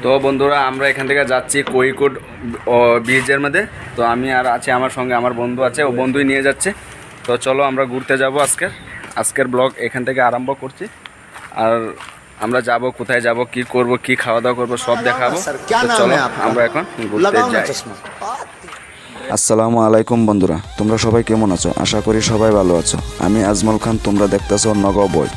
তো বন্ধুরা আমরা এখান থেকে যাচ্ছি কোইকোট বিচের মধ্যে। তো আমি আর আছি আমার সঙ্গে আমার বন্ধু আছে ও বন্ধুই নিয়ে যাচ্ছে। তো চলো আমরা ঘুরতে যাব আজকের। আজকের ব্লগ এখান থেকে আরম্ভ করছি। আর আমরা যাব কোথায় যাব কি করব কি খাওয়া দাওয়া করব সব দেখাবো। চলো আমরা এখন ঘুরতে যাই। আসসালামু আলাইকুম বন্ধুরা তোমরা সবাই কেমন আছো? আশা করি সবাই ভালো আছো। আমি আজমল খান তোমরা দেখতেছো নগাঁও বই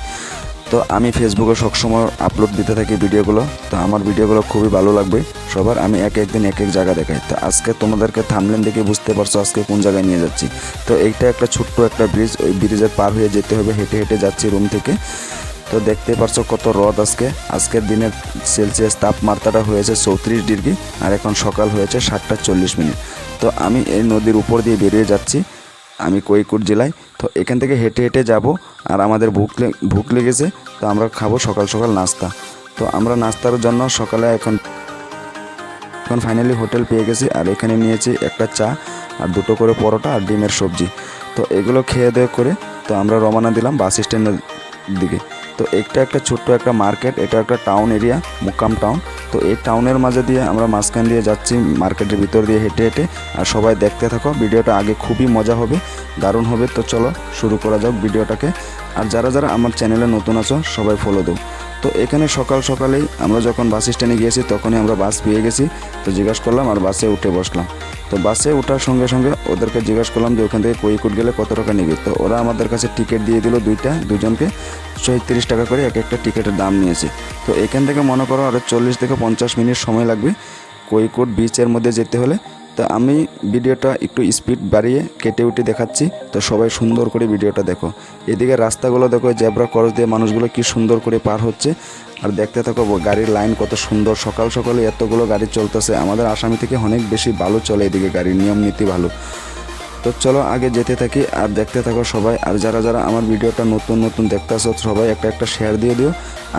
তো আমি ফেসবুকে সবসময় আপলোড দিতে থাকি ভিডিওগুলো, তো আমার ভিডিওগুলো খুবই ভালো লাগবে। সবার আমি এক একদিন এক এক জায়গা দেখাই। তো আজকে তোমাদেরকে থামলেন দেখে বুঝতে পারছ আজকে কোন জায়গায় নিয়ে যাচ্ছি। তো এইটা একটা ছোট্ট একটা ব্রিজ ওই ব্রিজের পার হয়ে যেতে হবে, হেঁটে হেঁটে যাচ্ছি রুম থেকে। তো দেখতে পারছ কত রদ আজকে। আজকের দিনের সেলসিয়াস তাপমাত্রাটা হয়েছে চৌত্রিশ ডিগ্রি, আর এখন সকাল হয়েছে সাতটা চল্লিশ মিনিট। তো আমি এই নদীর উপর দিয়ে বেরিয়ে যাচ্ছি। আমি কৈকুট জেলায়, তো এখান থেকে হেঁটে হেঁটে যাব, আর আমাদের ভুক ভুক লেগেছে, তো আমরা খাব সকাল সকাল নাস্তা। তো আমরা নাস্তার জন্য সকালে এখন এখন ফাইনালি হোটেল পেয়ে গেছি, আর এখানে নিয়েছি একটা চা, আর দুটো করে পরোটা আর ডিমের সবজি। তো এগুলো খেয়ে দেয়ে করে, তো আমরা রমানা দিলাম বাস স্ট্যান্ডের দিকে। তো একটা একটা ছোট্ট একটা মার্কেট, এটা একটা টাউন এরিয়া মুকাম টাউন তো এই টাউনের মাঝে দিয়ে আমরা মাঝখান দিয়ে যাচ্ছি, মার্কেটের ভিতর দিয়ে হেঁটে হেঁটে। আর সবাই দেখতে থাকো, ভিডিওটা আগে খুবই মজা হবে, দারুণ হবে। তো চলো শুরু করা যাক ভিডিওটাকে। আর যারা যারা আমার চ্যানেলে নতুন আছো, সবাই ফলো দাও। তো এখানে সকাল সকালেই আমরা যখন বাস স্ট্যান্ডে গিয়েছি, তখনই আমরা বাস পেয়ে গেছি। তো জিজ্ঞাসা করলাম আর বাসে উঠে বসলাম। তো বাসে ওঠার সঙ্গে সঙ্গে ওদেরকে জিজ্ঞাসা করলাম যে ওখান থেকে কৈকুট গেলে কত টাকা নিবে? তো ওরা আমাদের কাছে টিকিট দিয়ে দিল দুইটা, দুজনকে। ছয়ত্রিশ টাকা করে এক একটা টিকিটের দাম নিয়েছে। তো এখান থেকে মনে করো আরও চল্লিশ থেকে পঞ্চাশ মিনিট সময় লাগবে কৈকুট বিচের মধ্যে যেতে হলে। তো আমি ভিডিওটা একটু স্পিড বাড়িয়ে কেটে উঠে দেখাচ্ছি। তো সবাই সুন্দর করে ভিডিওটা দেখো। এদিকে রাস্তাগুলো দেখো, জেব্রা ক্রস দিয়ে মানুষগুলো কি সুন্দর করে পার হচ্ছে। আর দেখতে থাকো গাড়ির লাইন কত সুন্দর। সকাল সকালে এতগুলো গাড়ি চলতেছে। আমাদের আসামি থেকে অনেক বেশি ভালো চলে এদিকে গাড়ি, নিয়ম নীতি ভালো। তো চলো আগে যেতে থাকি আর দেখতে থাকো সবাই। আর যারা যারা আমার ভিডিওটা নতুন নতুন দেখতে আসো সবাই একটা একটা শেয়ার দিয়ে দিও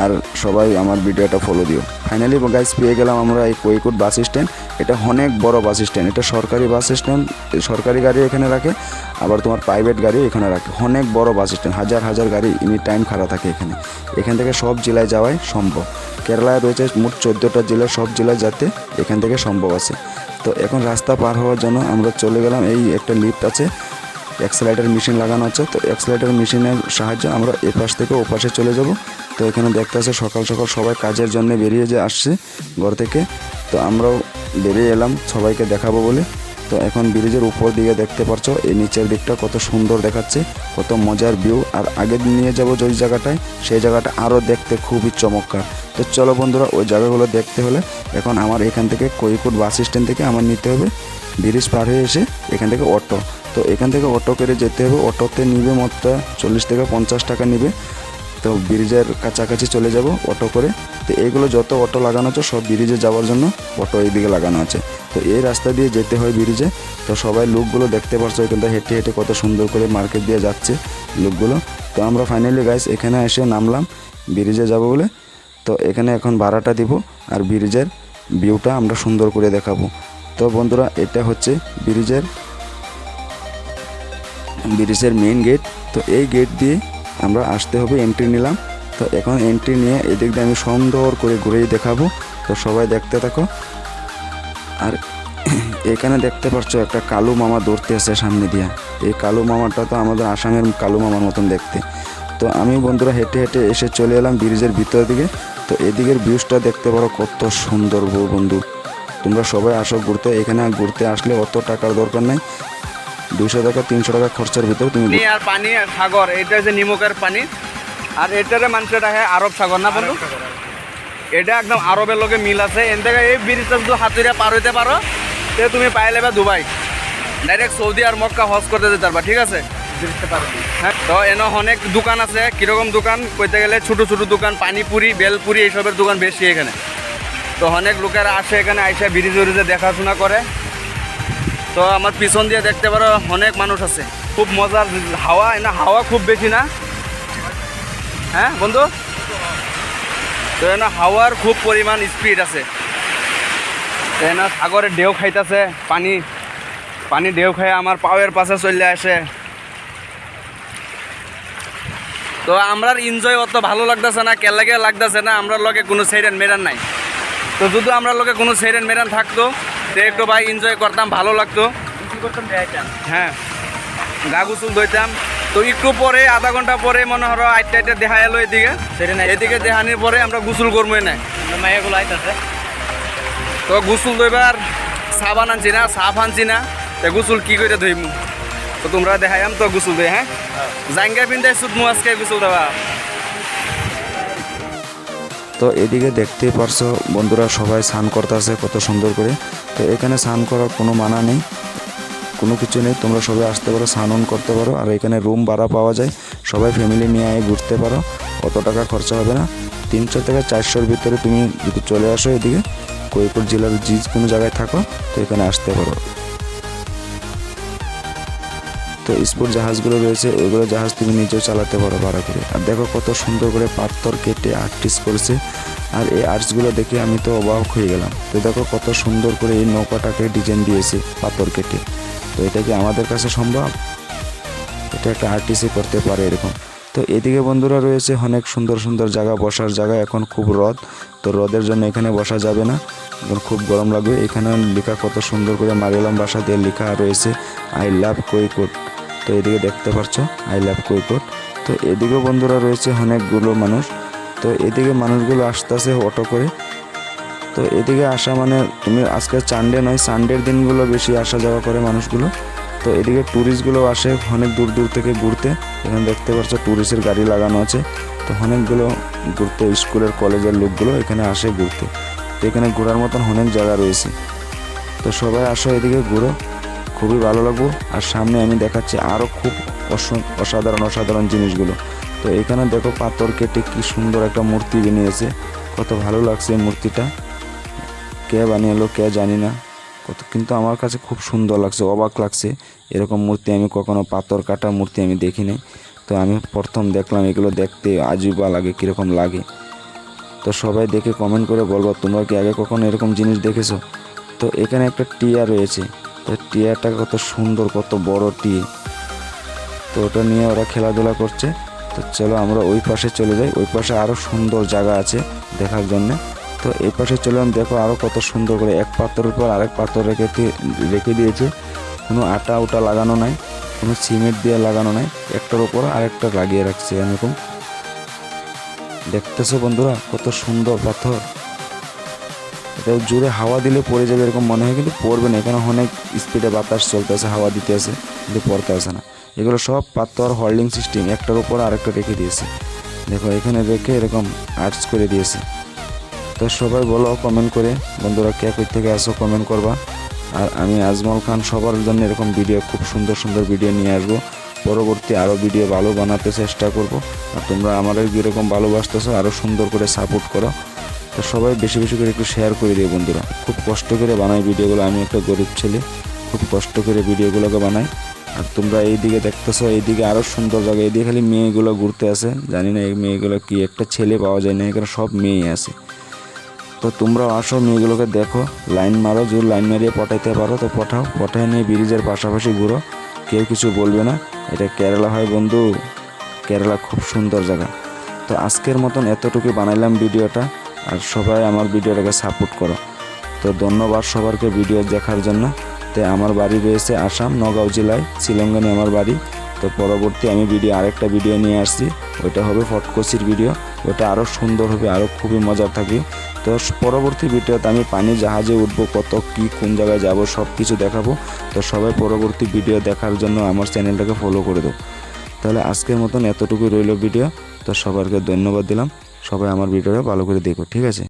আর সবাই আমার ভিডিওটা ফলো দিও। ফাইনালি গাইজ পেয়ে গেলাম আমরা এই কৈকুট বাস স্ট্যান্ড এটা অনেক বড় বাস স্ট্যান্ড এটা সরকারি বাস স্ট্যান্ড সরকারি গাড়ি এখানে রাখে, আবার তোমার প্রাইভেট গাড়ি এখানে রাখে। অনেক বড় বাস স্ট্যান্ড হাজার হাজার গাড়ি এনি টাইম খাড়া থাকে এখানে। এখান থেকে সব জেলায় যাওয়াই সম্ভব। কেরালায় রয়েছে মোট চোদ্দোটা জেলা, সব জেলায় যাতে এখান থেকে সম্ভব আছে। তো এখন রাস্তা পার হওয়ার জন্য আমরা চলে গেলাম। এই একটা লিফট আছে এক্সেলাইটার মেশিন লাগানো আছে। তো এক্সেলাইটার মেশিনের সাহায্যে আমরা এপাশ থেকে ওপাশে চলে যাব। তো এখানে দেখতে আছে সকাল সকাল সবাই কাজের জন্য বেরিয়ে যে আসছে ঘর থেকে। তো আমরাও বেরিয়ে এলাম, সবাইকে দেখাবো বলে। তো এখন ব্রিজের উপর দিকে দেখতে পারছ, এই নিচের দিকটা কত সুন্দর দেখাচ্ছে, কত মজার ভিউ আর আগে নিয়ে যাব ওই জায়গাটায়, সেই জায়গাটা আরও দেখতে খুবই চমৎকার। তো চলো বন্ধুরা, ওই জায়গাগুলো দেখতে হলে এখন আমার এখান থেকে কৈকুট বাস স্ট্যান্ড থেকে আমার নিতে হবে। ব্রিজ পার হয়ে এসে এখান থেকে অটো। তো এখান থেকে অটো করে যেতে হবে, অটোতে নিবে মতো চল্লিশ থেকে পঞ্চাশ টাকা নিবে। তো ব্রিজের কাছাকাছি চলে যাব অটো করে। তো এইগুলো যত অটো লাগানো আছে, সব ব্রিজে যাওয়ার জন্য অটো এইদিকে লাগানো আছে। তো এই রাস্তা দিয়ে যেতে হয় ব্রিজে। তো সবাই লোকগুলো দেখতে পারছ এখানটা হেঁটে হেঁটে কত সুন্দর করে মার্কেট দিয়ে যাচ্ছে লোকগুলো। তো আমরা ফাইনালি গাইস এখানে এসে নামলাম, ব্রিজে যাব বলে। তো এখানে এখন ভাড়াটা দিব আর ব্রিজের ভিউটা আমরা সুন্দর করে দেখাবো। তো বন্ধুরা, এটা হচ্ছে ব্রিজের ব্রিজের মেইন গেট তো এই গেট দিয়ে আমরা আসতে হবে এন্ট্রি নিলাম। তো এখন এন্ট্রি নিয়ে এদিক দিয়ে আমি সুন্দর করে ঘুরেই দেখাবো। তো সবাই দেখতে থাকো। আর এখানে দেখতে পাচ্ছ একটা কালু মামা দৌড়তে আছে সামনে দিয়া। এই কালু মামাটা তো আমাদের আসামের কালু মামার মতন দেখতে। তো আমি বন্ধুরা হেঁটে হেঁটে এসে চলে এলাম ব্রিজের ভিতর দিকে। তো এদিকের ভিউজটা দেখতে পারো কত সুন্দর বউ বন্ধু। তোমরা সবাই আসো ঘুরতে। এখানে ঘুরতে আসলে অত টাকার দরকার নাই। দুইশো টাকা তিনশো টাকা খরচার ভিতরে তুমি আর পানি আর সাগর এটা হচ্ছে নিমকের পানি। আর এটারে মানুষের আরব সাগর না বন্ধু? এটা একদম আরবের লগে মিল আছে। এন থেকে এই ব্রিজটা যদি হাতুড়ে পার হইতে পারো, তে তুমি পাই লেবে দুবাই। ডাইরেক্ট সৌদি আর মক্কা হজ করতে যেতে পারবা, ঠিক আছে? হ্যাঁ তো এনে অনেক দোকান আছে, কীরকম দোকান? কইতে গেলে ছোট ছোট দোকান, পানিপুরি, বেলপুরি এইসবের দোকান বেশি এখানে। তো অনেক লোকেরা আসে এখানে, আইসা ব্রিজ ব্রিজে দেখাশোনা করে। তো আমার পিছন দিয়ে দেখতে পারো অনেক মানুষ আছে। খুব মজার হাওয়া না হাওয়া খুব বেশি না? হ্যাঁ বন্ধু? তো এনা হাওয়ার খুব পরিমাণ স্পিড আছে। তো এনা সাগরের ঢেউ খাইতেছে পানি পানি ঢেউ খাই আমার পাওয়ের পাশে চলে আসে তো আমরা এনজয় অত ভালো লাগতেছে না কে লাগে লাগতেছে না আমরা লগে কোনো সেরেন মেরান নাই। তো যদি আমরা লগে কোনো সেরেন মেরান থাকতো তো একটু ভাই এনজয় করতাম ভালো লাগতো। হ্যাঁ গা গুসুল ধইতাম। তো একটু পরে আধা ঘণ্টা পরে মনে হলো আটটা আটটা দেখা এলো এদিকে। এদিকে দেখানির পরে আমরা গুসুল করবোই না মাইয়াগুলো আইতাছে। তো গুসুল ধইবার সাবান আনছি না সাফ আনছি না। তো গুসুল কি করে ধইমু? তো তোমরা দেখাইম তো গুসুল দে হ্যাঁ? জাঙ্গা পিন্দাই সুদ মু আজকে গুসুল দেওয়া তো এদিকে দেখতেই পারছ বন্ধুরা সবাই স্নান করতেছে কত সুন্দর করে। তো এখানে স্নান করার কোনো মানা নেই। কোনো কিছু নেই, তোমরা সবাই আসতে পারো, স্নান করতে পারো, আর এখানে রুম ভাড়া পাওয়া যায়। সবাই ফ্যামিলি নিয়ে আয়, ঘুরতে পারো, অত টাকা খরচা হবে না। তিনশো থেকে চারশোর ভিতরে তুমি যদি চলে আসো এদিকে কৈপুর জেলার যে কোনো জায়গায় থাকো, তো এখানে আসতে পারো। তো স্পোর্ট জাহাজগুলো রয়েছে, ওইগুলো জাহাজ তুমি নিজেও চালাতে পারো ভাড়া করে। আর দেখো কত সুন্দর করে পাথর কেটে আর্টিস্ট করেছে। আর এই আর্টসগুলো দেখে আমি তো অবাক হয়ে গেলাম। তো দেখো কত সুন্দর করে এই নৌকাটাকে ডিজাইন দিয়েছে পাথর কেটে। তো এটা কি আমাদের কাছে সম্ভব? এটা একটা আর্টিস্টই করতে পারে এরকম। তো এদিকে বন্ধুরা রয়েছে অনেক সুন্দর সুন্দর জায়গা, বসার জায়গা, এখন খুব রদ। তো রদের জন্য এখানে বসা যাবে না। এখন খুব গরম লাগবে। এখানে লেখা কত সুন্দর করে মারিয়ালাম ভাষা দিয়ে লেখা রয়েছে আই লাভ কৈকোট তো এদিকে দেখতে পাচ্ছ আই লাভ কৈকোট তো এদিকেও বন্ধুরা রয়েছে অনেকগুলো মানুষ। তো এদিকে মানুষগুলো আসতেছে অটো করে। তো এদিকে আসা মানে তুমি আজকে সানডে নয় সানডের দিনগুলো বেশি আসা যাওয়া করে মানুষগুলো। তো এদিকে ট্যুরিস্টগুলো আসে অনেক দূর দূর থেকে ঘুরতে। এখানে দেখতে পাচ্ছ ট্যুরিস্টের গাড়ি লাগানো আছে। তো অনেকগুলো ঘুরতে স্কুলের কলেজের লোকগুলো এখানে আসে ঘুরতে। তো এখানে ঘোরার মতন অনেক জায়গা রয়েছে। তো সবাই আসো এদিকে ঘুরো। খুবই ভালো লাগবো। আর সামনে আমি দেখাচ্ছি আরও খুব অস- অসাধারণ অসাধারণ জিনিসগুলো। তো এখানে দেখো পাথর কেটে কি সুন্দর একটা মূর্তি বানিয়েছে। কত ভালো লাগছে মূর্তিটা। কে বানিয়েলো কে জানি না। কত কিন্তু আমার কাছে খুব সুন্দর লাগছে, অবাক লাগছে। এরকম মূর্তি আমি কখনো পাথর কাটা মূর্তি আমি দেখিনি। তো আমি প্রথম দেখলাম এগুলো দেখতে আজুবা লাগে, কীরকম লাগে। তো সবাই দেখে কমেন্ট করে বলব, তোমরা কি আগে কখনো এরকম জিনিস দেখেছ? তো এখানে একটা টিয়া রয়েছে। তো টিয়াটা কত সুন্দর, কত বড় টিয়ে। তো ওটা নিয়ে ওরা খেলাধুলা করছে। তো চলো আমরা ওই পাশে চলে যাই। ওই পাশে আরও সুন্দর জায়গা আছে দেখার জন্য। তো এই পাশে চললাম দেখো আরও কত সুন্দর করে এক পাথরের পর আরেক পাথর রেখে রেখে দিয়েছে। কোনো আটা উটা লাগানো নাই, কোনো সিমেন্ট দিয়ে লাগানো নাই, একটার উপর আরেকটা লাগিয়ে রাখছে এরকম। দেখতেছো বন্ধুরা, কত সুন্দর পাথর। এটা জোরে হাওয়া দিলে পড়ে যাবে এরকম মনে হয়, কিন্তু পড়বে না। এখানে অনেক স্পিডে বাতাস চলতেছে, হাওয়া দিতে আছে, কিন্তু পড়তে আসে না। এগুলো সব পাথর হোল্ডিং সিস্টেম একটার উপর আরেকটা রেখে দিয়েছে। দেখো, এখানে রেখে এরকম আর্টস করে দিয়েছে। তো সবাই বলো কমেন্ট করে। বন্ধুরা, কে কই থেকে আসো কমেন্ট করবা। আর আমি আজমল খান, সবার জন্য এরকম ভিডিও খুব সুন্দর সুন্দর ভিডিও নিয়ে আসব। পরবর্তী আরও ভিডিও ভালো বানাতে চেষ্টা করব। আর তোমরা আমাদের যেরকম ভালোবাসতেছো আরও সুন্দর করে সাপোর্ট করো। তো সবাই বেশি বেশি করে একটু শেয়ার করে দিও বন্ধুরা। খুব কষ্ট করে বানাই ভিডিওগুলো আমি একটা গরিব ছেলে। খুব কষ্ট করে ভিডিওগুলোকে বানাই। আর তোমরা এইদিকে দেখতেছো, এইদিকে আরও সুন্দর জায়গা। এইদিকে খালি মেয়েগুলো ঘুরতে আসে। জানি না এই মেয়েগুলো কি একটা ছেলে পাওয়া যায় না, এখানে সব মেয়ে আছে। তো তোমরাও আসো, মেয়েগুলোকে দেখো। লাইন মারো যদি লাইন মারিয়ে পটাইতে পারো তো পঠাও। পটায় নিয়ে ব্রিজের পাশাপাশি ঘুরো। কেউ কিছু বলবে না। এটা কেরালা হয় বন্ধু। কেরালা খুব সুন্দর জায়গা। তো আজকের মতন এতটুকু বানাইলাম ভিডিওটা। আর সবাই আমার ভিডিওটাকে সাপোর্ট করো। তো ধন্যবাদ সবারকে ভিডিও দেখার জন্য। তো আমার বাড়ি রয়েছে আসাম, নগাঁও জেলায়। শিলঙ্গানি আমার বাড়ি। তো পরবর্তী আমি ভিডিও, আরেকটা ভিডিও নিয়ে আসছি। ওইটা হবে ফটকসির ভিডিও। ওটা আরও সুন্দর হবে আরও খুবই মজার থাকবে। তো পরবর্তী ভিডিওতে আমি পানি জাহাজে উঠবো, কত কি, কোন জায়গায় যাব সব কিছু দেখাবো। তো সবাই পরবর্তী ভিডিও দেখার জন্য আমার চ্যানেলটাকে ফলো করে দেবো তাহলে আজকের মতন এতটুকুই রইল ভিডিও। তো সবাইকে ধন্যবাদ দিলাম। সবাই আমার ভিডিওটা ভালো করে দেখো, ঠিক আছে?